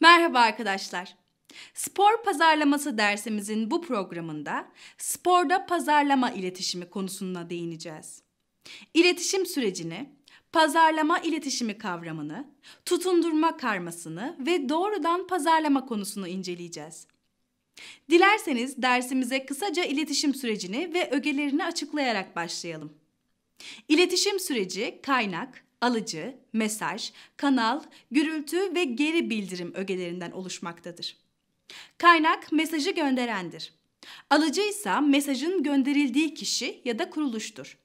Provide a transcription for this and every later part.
Merhaba arkadaşlar. Spor pazarlaması dersimizin bu programında sporda pazarlama iletişimi konusuna değineceğiz. İletişim sürecini, pazarlama iletişimi kavramını, tutundurma karmasını ve doğrudan pazarlama konusunu inceleyeceğiz. Dilerseniz dersimize kısaca iletişim sürecini ve ögelerini açıklayarak başlayalım. İletişim süreci kaynak, alıcı, mesaj, kanal, gürültü ve geri bildirim ögelerinden oluşmaktadır. Kaynak mesajı gönderendir. Alıcı ise mesajın gönderildiği kişi ya da kuruluştur.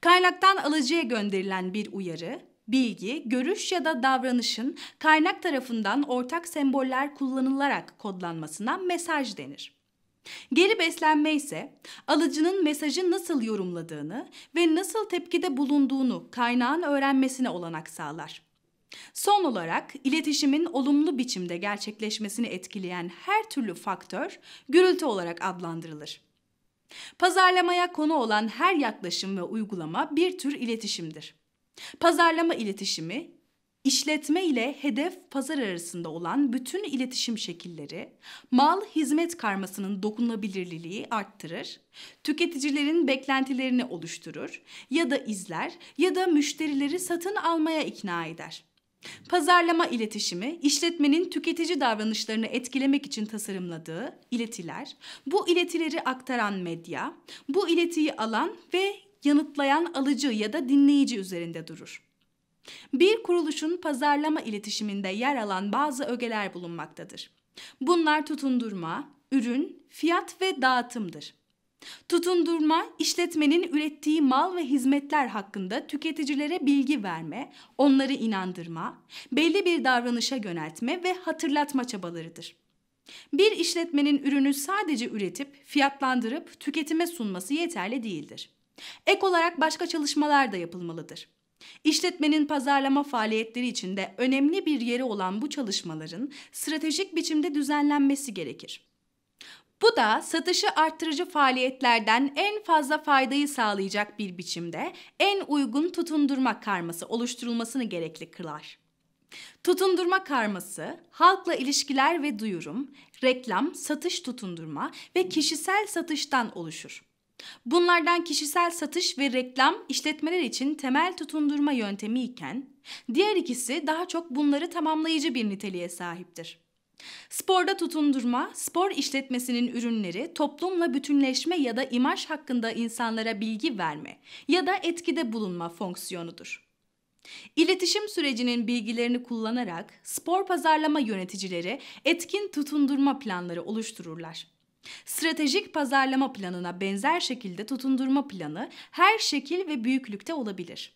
Kaynaktan alıcıya gönderilen bir uyarı, bilgi, görüş ya da davranışın kaynak tarafından ortak semboller kullanılarak kodlanmasına mesaj denir. Geri beslenme ise alıcının mesajı nasıl yorumladığını ve nasıl tepkide bulunduğunu kaynağın öğrenmesine olanak sağlar. Son olarak iletişimin olumlu biçimde gerçekleşmesini etkileyen her türlü faktör gürültü olarak adlandırılır. Pazarlamaya konu olan her yaklaşım ve uygulama bir tür iletişimdir. Pazarlama iletişimi İşletme ile hedef pazar arasında olan bütün iletişim şekilleri mal hizmet karmasının dokunulabilirliği arttırır, tüketicilerin beklentilerini oluşturur ya da izler ya da müşterileri satın almaya ikna eder. Pazarlama iletişimi, işletmenin tüketici davranışlarını etkilemek için tasarımladığı iletiler, bu iletileri aktaran medya, bu iletiyi alan ve yanıtlayan alıcı ya da dinleyici üzerinde durur. Bir kuruluşun pazarlama iletişiminde yer alan bazı ögeler bulunmaktadır. Bunlar tutundurma, ürün, fiyat ve dağıtımdır. Tutundurma, işletmenin ürettiği mal ve hizmetler hakkında tüketicilere bilgi verme, onları inandırma, belli bir davranışa yöneltme ve hatırlatma çabalarıdır. Bir işletmenin ürünü sadece üretip, fiyatlandırıp tüketime sunması yeterli değildir. Ek olarak başka çalışmalar da yapılmalıdır. İşletmenin pazarlama faaliyetleri içinde önemli bir yeri olan bu çalışmaların stratejik biçimde düzenlenmesi gerekir. Bu da satışı arttırıcı faaliyetlerden en fazla faydayı sağlayacak bir biçimde en uygun tutundurma karması oluşturulmasını gerekli kılar. Tutundurma karması, halkla ilişkiler ve duyurum, reklam, satış tutundurma ve kişisel satıştan oluşur. Bunlardan kişisel satış ve reklam işletmeler için temel tutundurma yöntemi iken, diğer ikisi daha çok bunları tamamlayıcı bir niteliğe sahiptir. Sporda tutundurma, spor işletmesinin ürünleri toplumla bütünleşme ya da imaj hakkında insanlara bilgi verme ya da etkide bulunma fonksiyonudur. İletişim sürecinin bilgilerini kullanarak spor pazarlama yöneticileri etkin tutundurma planları oluştururlar. Stratejik pazarlama planına benzer şekilde tutundurma planı her şekil ve büyüklükte olabilir.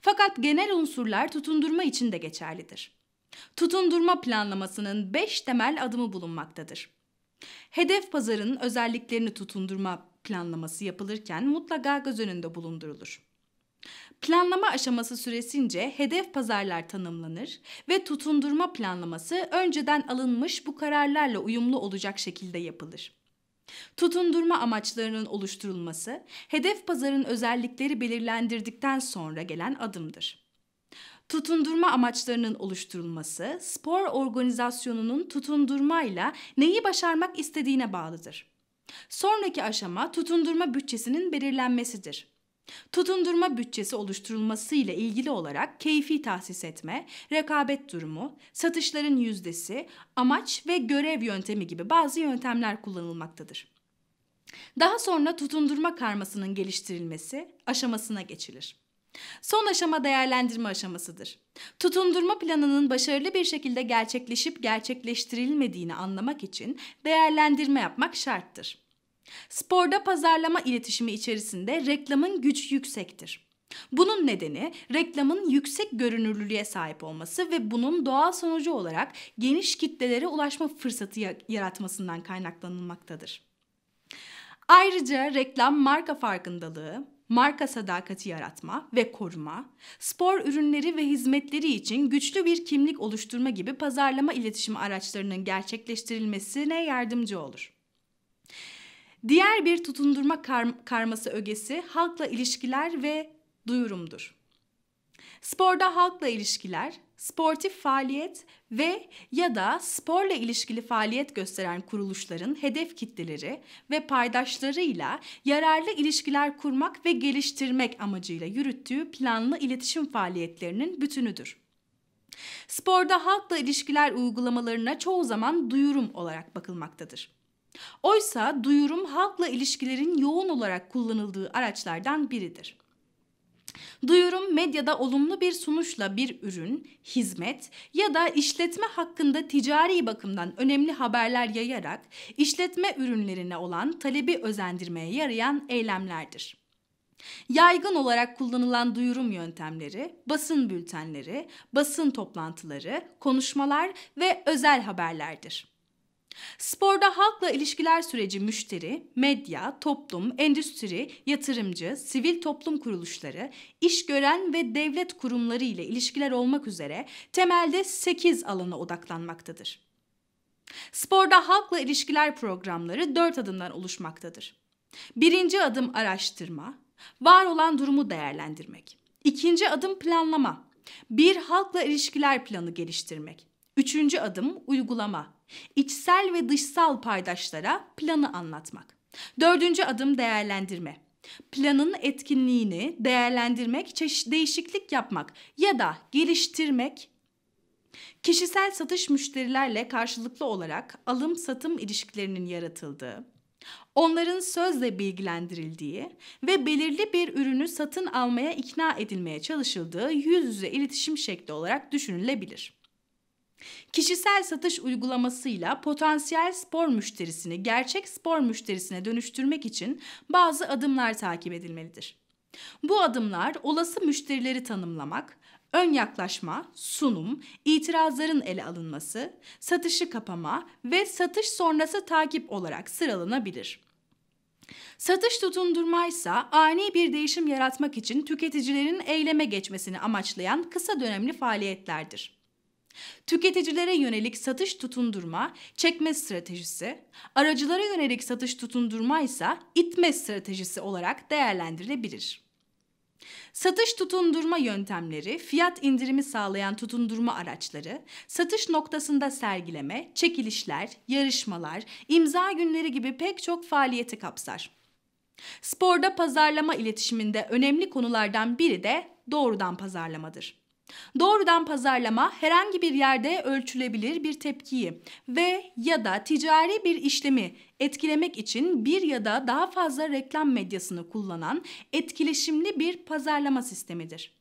Fakat genel unsurlar tutundurma için de geçerlidir. Tutundurma planlamasının 5 temel adımı bulunmaktadır. Hedef pazarın özelliklerini tutundurma planlaması yapılırken mutlaka göz önünde bulundurulur. Planlama aşaması süresince hedef pazarlar tanımlanır ve tutundurma planlaması önceden alınmış bu kararlarla uyumlu olacak şekilde yapılır. Tutundurma amaçlarının oluşturulması, hedef pazarın özellikleri belirlendirdikten sonra gelen adımdır. Tutundurma amaçlarının oluşturulması, spor organizasyonunun tutundurmayla neyi başarmak istediğine bağlıdır. Sonraki aşama tutundurma bütçesinin belirlenmesidir. Tutundurma bütçesi oluşturulması ile ilgili olarak keyfi tahsis etme, rekabet durumu, satışların yüzdesi, amaç ve görev yöntemi gibi bazı yöntemler kullanılmaktadır. Daha sonra tutundurma karmasının geliştirilmesi aşamasına geçilir. Son aşama değerlendirme aşamasıdır. Tutundurma planının başarılı bir şekilde gerçekleşip gerçekleştirilmediğini anlamak için değerlendirme yapmak şarttır. Sporda pazarlama iletişimi içerisinde reklamın gücü yüksektir. Bunun nedeni reklamın yüksek görünürlülüğe sahip olması ve bunun doğal sonucu olarak geniş kitlelere ulaşma fırsatı yaratmasından kaynaklanılmaktadır. Ayrıca reklam marka farkındalığı, marka sadakati yaratma ve koruma, spor ürünleri ve hizmetleri için güçlü bir kimlik oluşturma gibi pazarlama iletişim araçlarının gerçekleştirilmesine yardımcı olur. Diğer bir tutundurma kar karması ögesi halkla ilişkiler ve duyurumdur. Sporda halkla ilişkiler, sportif faaliyet ve ya da sporla ilişkili faaliyet gösteren kuruluşların hedef kitleleri ve paydaşlarıyla yararlı ilişkiler kurmak ve geliştirmek amacıyla yürüttüğü planlı iletişim faaliyetlerinin bütünüdür. Sporda halkla ilişkiler uygulamalarına çoğu zaman duyurum olarak bakılmaktadır. Oysa duyurum halkla ilişkilerin yoğun olarak kullanıldığı araçlardan biridir. Duyurum medyada olumlu bir sunuşla bir ürün, hizmet ya da işletme hakkında ticari bakımdan önemli haberler yayarak işletme ürünlerine olan talebi özendirmeye yarayan eylemlerdir. Yaygın olarak kullanılan duyurum yöntemleri, basın bültenleri, basın toplantıları, konuşmalar ve özel haberlerdir. Sporda halkla ilişkiler süreci müşteri, medya, toplum, endüstri, yatırımcı, sivil toplum kuruluşları, iş gören ve devlet kurumları ile ilişkiler olmak üzere temelde 8 alana odaklanmaktadır. Sporda halkla ilişkiler programları 4 adımdan oluşmaktadır. Birinci adım araştırma, var olan durumu değerlendirmek. İkinci adım planlama, bir halkla ilişkiler planı geliştirmek. Üçüncü adım uygulama, içsel ve dışsal paydaşlara planı anlatmak. Dördüncü adım değerlendirme. Planın etkinliğini değerlendirmek, değişiklik yapmak ya da geliştirmek kişisel satış müşterilerle karşılıklı olarak alım-satım ilişkilerinin yaratıldığı, onların sözle bilgilendirildiği ve belirli bir ürünü satın almaya ikna edilmeye çalışıldığı yüz yüze iletişim şekli olarak düşünülebilir. Kişisel satış uygulamasıyla potansiyel spor müşterisini gerçek spor müşterisine dönüştürmek için bazı adımlar takip edilmelidir. Bu adımlar olası müşterileri tanımlamak, ön yaklaşma, sunum, itirazların ele alınması, satışı kapama ve satış sonrası takip olarak sıralanabilir. Satış tutundurma ise ani bir değişim yaratmak için tüketicilerin eyleme geçmesini amaçlayan kısa dönemli faaliyetlerdir. Tüketicilere yönelik satış tutundurma, çekme stratejisi, aracılara yönelik satış tutundurma ise itme stratejisi olarak değerlendirilebilir. Satış tutundurma yöntemleri, fiyat indirimi sağlayan tutundurma araçları, satış noktasında sergileme, çekilişler, yarışmalar, imza günleri gibi pek çok faaliyeti kapsar. Sporda pazarlama iletişiminde önemli konulardan biri de doğrudan pazarlamadır. Doğrudan pazarlama herhangi bir yerde ölçülebilir bir tepkiyi ve ya da ticari bir işlemi etkilemek için bir ya da daha fazla reklam medyasını kullanan etkileşimli bir pazarlama sistemidir.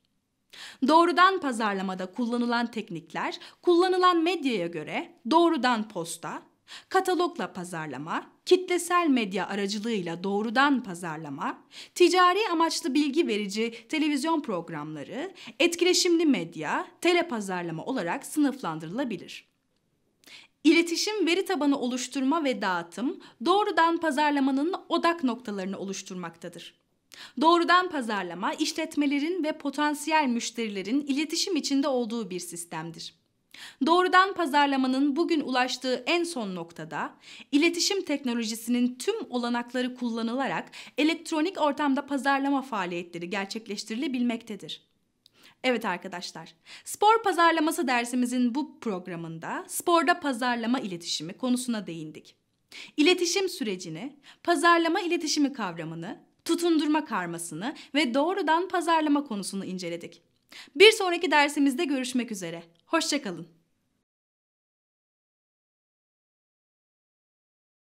Doğrudan pazarlamada kullanılan teknikler kullanılan medyaya göre doğrudan posta, katalogla pazarlama, kitlesel medya aracılığıyla doğrudan pazarlama, ticari amaçlı bilgi verici televizyon programları, etkileşimli medya, telepazarlama olarak sınıflandırılabilir. İletişim veri tabanı oluşturma ve dağıtım doğrudan pazarlamanın odak noktalarını oluşturmaktadır. Doğrudan pazarlama işletmelerin ve potansiyel müşterilerin iletişim içinde olduğu bir sistemdir. Doğrudan pazarlamanın bugün ulaştığı en son noktada iletişim teknolojisinin tüm olanakları kullanılarak elektronik ortamda pazarlama faaliyetleri gerçekleştirilebilmektedir. Evet arkadaşlar, spor pazarlaması dersimizin bu programında sporda pazarlama iletişimi konusuna değindik. İletişim sürecini, pazarlama iletişimi kavramını, tutundurma karmasını ve doğrudan pazarlama konusunu inceledik. Bir sonraki dersimizde görüşmek üzere. Hoşçakalın.